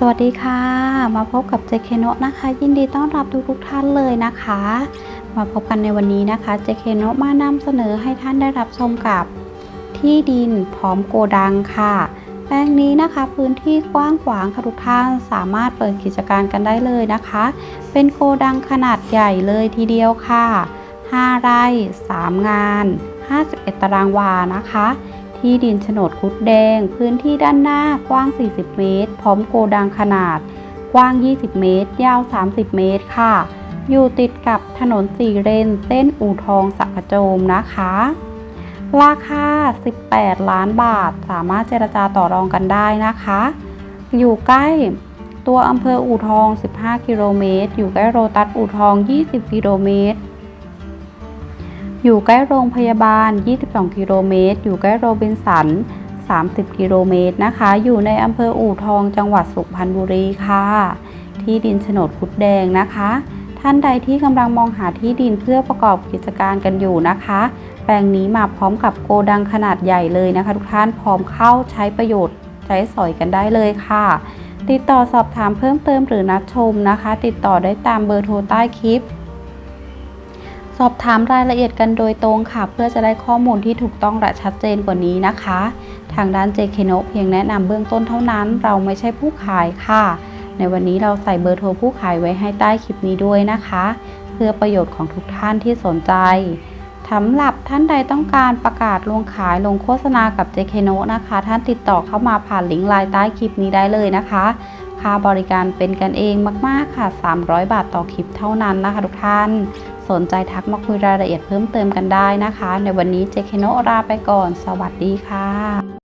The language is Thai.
สวัสดีค่ะ มาพบกับเจเคโนะนะคะ ยินดีต้อนรับทุกทุกท่านเลยนะคะ มาพบกันในวันนี้นะคะเจเคโนะมานำเสนอให้ท่านได้รับชมกับ ที่ดินพร้อมโกดังค่ะ แปลงนี้นะคะพื้นที่กว้างขวางค่ะทุกท่านสามารถเปิดกิจการกันได้เลยนะคะ เป็นโกดังขนาดใหญ่เลยทีเดียวค่ะ 5 ไร่ 3 งาน 51 ตารางวานะคะ ที่ดินโฉนดคุดแดง พื้นที่ด้านหน้ากว้าง 40 เมตร พร้อมโกดังขนาด กว้าง 20 เมตร ยาว 30 เมตรค่ะ อยู่ติดกับถนนสี่เลนเส้นอู่ทองสักโจมนะคะ ราคา 18 ล้านบาท สามารถเจรจาต่อรองกันได้นะคะ อยู่ใกล้ตัวอำเภออู่ทอง 15 กิโลเมตร อยู่ใกล้โรตัสอู่ทอง 20 กิโลเมตร อยู่ใกล้โรงพยาบาล 22 กิโลเมตร อยู่ใกล้โรบินสัน 30 กิโลเมตรนะคะ อยู่ในอำเภออู่ทอง จังหวัดสุพรรณบุรีค่ะ ที่ดินโฉนดคุดแดงนะคะ ท่านใดที่กำลังมองหาที่ดินเพื่อประกอบกิจการกันอยู่นะคะ แปลงนี้มาพร้อมกับโกดังขนาดใหญ่เลยนะคะ ทุกท่าน พร้อมเข้าใช้ประโยชน์ใช้สอยกันได้เลยค่ะ ติดต่อสอบถามเพิ่มเติมหรือนัดชมนะคะ ติดต่อได้ตามเบอร์โทรใต้คลิป สอบถามรายละเอียดกันโดยตรงค่ะ เพื่อจะได้ข้อมูลที่ถูกต้องและชัดเจนกว่านี้นะคะ ทางด้าน JK n o เพียงแนะนำเบื้องต้นเท่านั้น เราไม่ใช่ผู้ขายค่ะ ในวันนี้เราใส่เบอร์โทรผู้ขายไว้ให้ใต้คลิปนี้ด้วยนะคะ เพื่อประโยชน์ของทุกท่านที่สนใจสำหรับท่านใดต้องการประกาศลงขายลงโฆษณากับ JK n o นะคะ ท่านติดต่อเข้ามาผ่านลิงก์ไลน์ใต้คลิปนี้ได้เลยนะคะ ค่าบริการเป็นกันเองมาก ๆ ค่ะ 300 บาทต่อคลิปเท่านั้นนะคะทุกท่าน สนใจทักมาคุยรายละเอียดเพิ่มเติมกันได้นะคะ ในวันนี้เจเคโนลาไปก่อน สวัสดีค่ะ